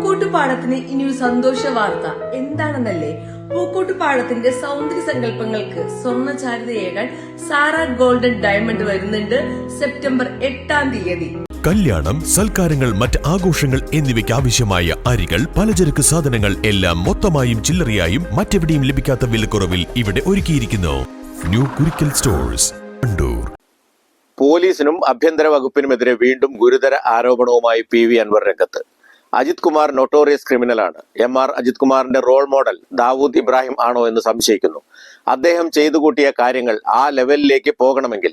പൂക്കോട്ടുപാടത്തിന് ഇനി ഒരു സന്തോഷ വാർത്ത. എന്താണെന്നല്ലേ? പൂക്കോട്ടുപാടത്തിന്റെ സൗന്ദര്യ സങ്കല്പങ്ങൾക്ക് സ്വർണ ചാരുതയേകാൻ സാറ ഗോൾഡൻ ഡയമണ്ട് വരുന്നുണ്ട് സെപ്റ്റംബർ എട്ടാം തീയതി. കല്യാണം സൽക്കാരങ്ങൾ മറ്റ് ആഘോഷങ്ങൾ എന്നിവയ്ക്ക് ആവശ്യമായ അരികൾ പലചരക്ക് സാധനങ്ങൾ എല്ലാം മൊത്തമായും ചില്ലറയായും മറ്റെവിടെയും ലഭിക്കാത്ത വിലക്കുറവിൽ ഇവിടെ ഒരുക്കിയിരിക്കുന്നു. ന്യൂ കുരിക്കൽ സ്റ്റോഴ്സ് കണ്ടൂർ പോലീസിനും ആഭ്യന്തര വകുപ്പിനുമെതിരെ വീണ്ടും ഗുരുതര ആരോപണവുമായി പി വി അൻവർ രംഗത്ത്. അജിത് കുമാർ നൊട്ടോറിയസ് ക്രിമിനലാണ് എം ആർ അജിത് കുമാറിന്റെ റോൾ മോഡൽ ദാവൂദ് ഇബ്രാഹിം ആണോ എന്ന് സംശയിക്കുന്നു. അദ്ദേഹം ചെയ്തു കൂട്ടിയ കാര്യങ്ങൾ ആ ലെവലിലേക്ക് പോകണമെങ്കിൽ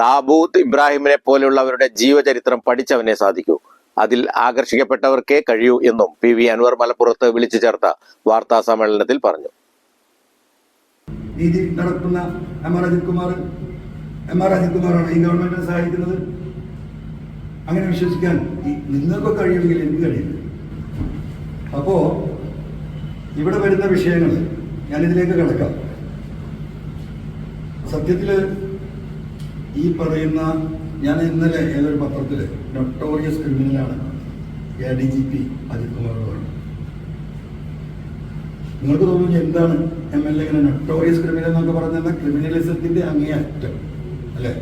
ദാബൂദ് ഇബ്രാഹിമിനെ പോലെയുള്ളവരുടെ ജീവചരിത്രം പഠിച്ചവനെ സാധിക്കൂ. അതിൽ ആകർഷിക്കപ്പെട്ടവർക്കേ കഴിയൂ എന്നും പി വി അൻവർ മലപ്പുറത്ത് വിളിച്ചു ചേർത്ത വാർത്താ സമ്മേളനത്തിൽ പറഞ്ഞു. നീതി നടത്തുന്ന M R Ajith Kumar M R Ajith കുമാറാണ് ഈ ഗവൺമെന്റിനെ സഹായിക്കുന്നത്. അങ്ങനെ വിശ്വസിക്കാൻ നിങ്ങൾക്ക് കഴിയുമെങ്കിൽ എനിക്ക് കഴിയില്ല അപ്പോ ഇവിടെ വരുന്ന വിഷയങ്ങൾ ഞാനിതിലേക്ക് കിടക്കാം. സത്യത്തിൽ ഈ പറയുന്ന ഞാൻ ഇന്നലെ ഏതൊരു പത്രത്തിൽ notorious ക്രിമിനലാണ് A D G P Ajith കുമാറോട് പറഞ്ഞു നിങ്ങൾക്ക് തോന്നുന്നു എന്താണ് എം എൽ എ ഇങ്ങനെ നൊട്ടോറിയസ് ക്രിമിനൽ എന്നൊക്കെ പറഞ്ഞാൽ ക്രിമിനലിസത്തിന്റെ അങ്ങേയറ്റം അല്ലേ?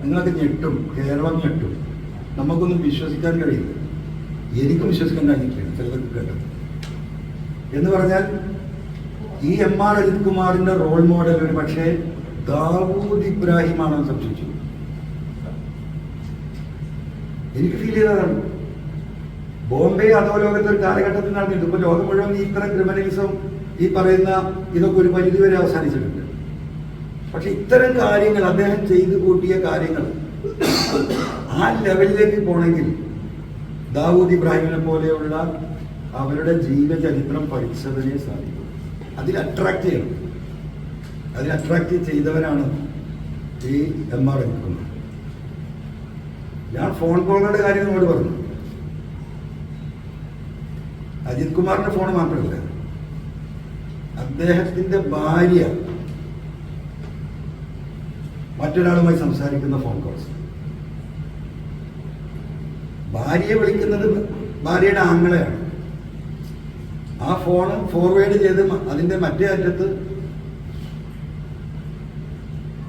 നിങ്ങളൊക്കെ ഞെട്ടും കേരളം ഞെട്ടും. നമുക്കൊന്നും വിശ്വസിക്കാൻ കഴിയില്ല. എനിക്കും വിശ്വസിക്കാൻ കഴിഞ്ഞിട്ടില്ല ചിലതൊക്കെ കേട്ടത് എന്ന് പറഞ്ഞാൽ ഈ എം ആർ അജിത് കുമാറിന്റെ റോൾ മോഡൽ ഒരു പക്ഷേ ദാവൂദ് ഇബ്രാഹിം ആണെന്ന് സംശയിച്ചു. എനിക്ക് ഫീൽ ചെയ്തതാണ്. ബോംബെ അതോ ലോകത്തെ ഒരു കാലഘട്ടത്തിൽ നടന്നിട്ടുണ്ട്. ഇപ്പൊ ലോകം മുഴുവൻ ഈ ഇത്തരം ക്രിമിനലിസം ഈ പറയുന്ന ഇതൊക്കെ ഒരു പരിധി വരെ അവസാനിച്ചിട്ടുണ്ട്. പക്ഷെ ഇത്തരം കാര്യങ്ങൾ അദ്ദേഹം ചെയ്തു കൂട്ടിയ കാര്യങ്ങൾ ആ ലെവലിലേക്ക് പോണെങ്കിൽ ദാവൂദ് ഇബ്രാഹിമിനെ പോലെയുള്ള അവരുടെ ജീവചരിത്രം പഠിച്ചതിനെ സാധിക്കും. അതിൽ അട്രാക്ട് ചെയ്യണം. അതിൽ അട്രാക്ട് ചെയ്തവരാണ് ഈ എം ആർ എടുക്കുന്നത് ഞാൻ ഫോൺ കോളുകളുടെ കാര്യം നിങ്ങളോട് പറഞ്ഞു. അജിത് കുമാറിന്റെ ഫോൺ മാത്രമല്ല. അദ്ദേഹത്തിന്റെ ഭാര്യ മറ്റൊരാളുമായി സംസാരിക്കുന്ന ഫോൺ കോൾസ് ഭാര്യയെ വിളിക്കുന്നത് ഭാര്യയുടെ ആങ്ങളെയാണ്. ആ ഫോണ് ഫോർവേഡ് ചെയ്ത് അതിന്റെ മറ്റേ അറ്റത്ത്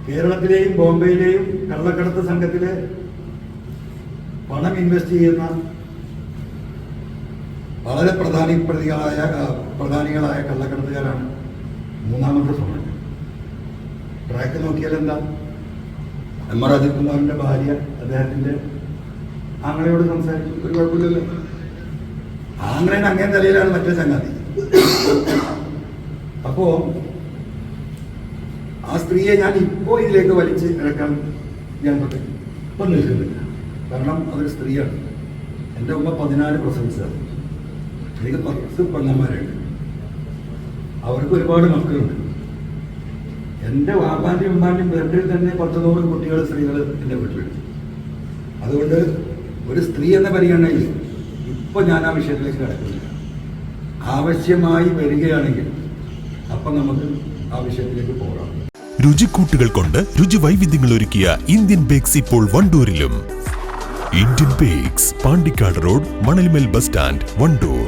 കേരളത്തിലെയും ബോംബെയിലെയും കള്ളക്കടത്ത് സംഘത്തിലെ പണം ഇൻവെസ്റ്റ് ചെയ്യുന്ന വളരെ പ്രധാനി പ്രതികളായ പ്രധാനികളായ കള്ളക്കടത്തുകാരാണ് മൂന്നാമത്തെ ഫോൺ ട്രാക്ക് നോക്കിയാൽ എന്താ? എം ആർ അജിത് കുമാറിന്റെ ഭാര്യ അദ്ദേഹത്തിന്റെ ആങ്ങളയോട് സംസാരിച്ചു. ഒരു കുഴപ്പമില്ലല്ലോ. ആങ്ങളയുടെ അങ്ങനെ തലയിലാണ് മറ്റേ ചങ്ങാതി അപ്പോ ആ സ്ത്രീയെ ഞാൻ ഇപ്പോ ഇതിലേക്ക് വലിച്ച് ഇറക്കാൻ ഞാൻ ഇപ്പം നിൽക്കുന്നില്ല കാരണം അതൊരു സ്ത്രീയാണ്. എന്റെ ഉമ്മ പതിനാല് പ്രസവിച്ചത് എനിക്ക് പത്ത് പെണ്ണന്മാരുണ്ട് അവർക്ക് ഒരുപാട് മക്കളുണ്ട്. എന്റെ വാപ്പാന്റെയും ഉമ്മാന്റെയും പേരിൽ തന്നെ പത്ത് നൂറ് കുട്ടികൾ സ്ത്രീകൾ എന്റെ വീട്ടിലുണ്ട്. അതുകൊണ്ട് ഒരു സ്ത്രീ എന്ന പരിഗണനയിൽ ഇപ്പൊ ഞാൻ ആ വിഷയത്തിലേക്ക് കിടക്കുന്നില്ല ആവശ്യമായി വരികയാണെങ്കിൽ അപ്പൊ നമുക്ക് ആ വിഷയത്തിലേക്ക് പോകാം. രുചിക്കൂട്ടുകൾ കൊണ്ട് രുചി വൈവിധ്യങ്ങൾ ഒരുക്കിയ ഇന്ത്യൻ ബേക്സ് ഇപ്പോൾ വണ്ടൂരിലും. Indian bakes Pandikkad road Manalmel bus stand Wandoor.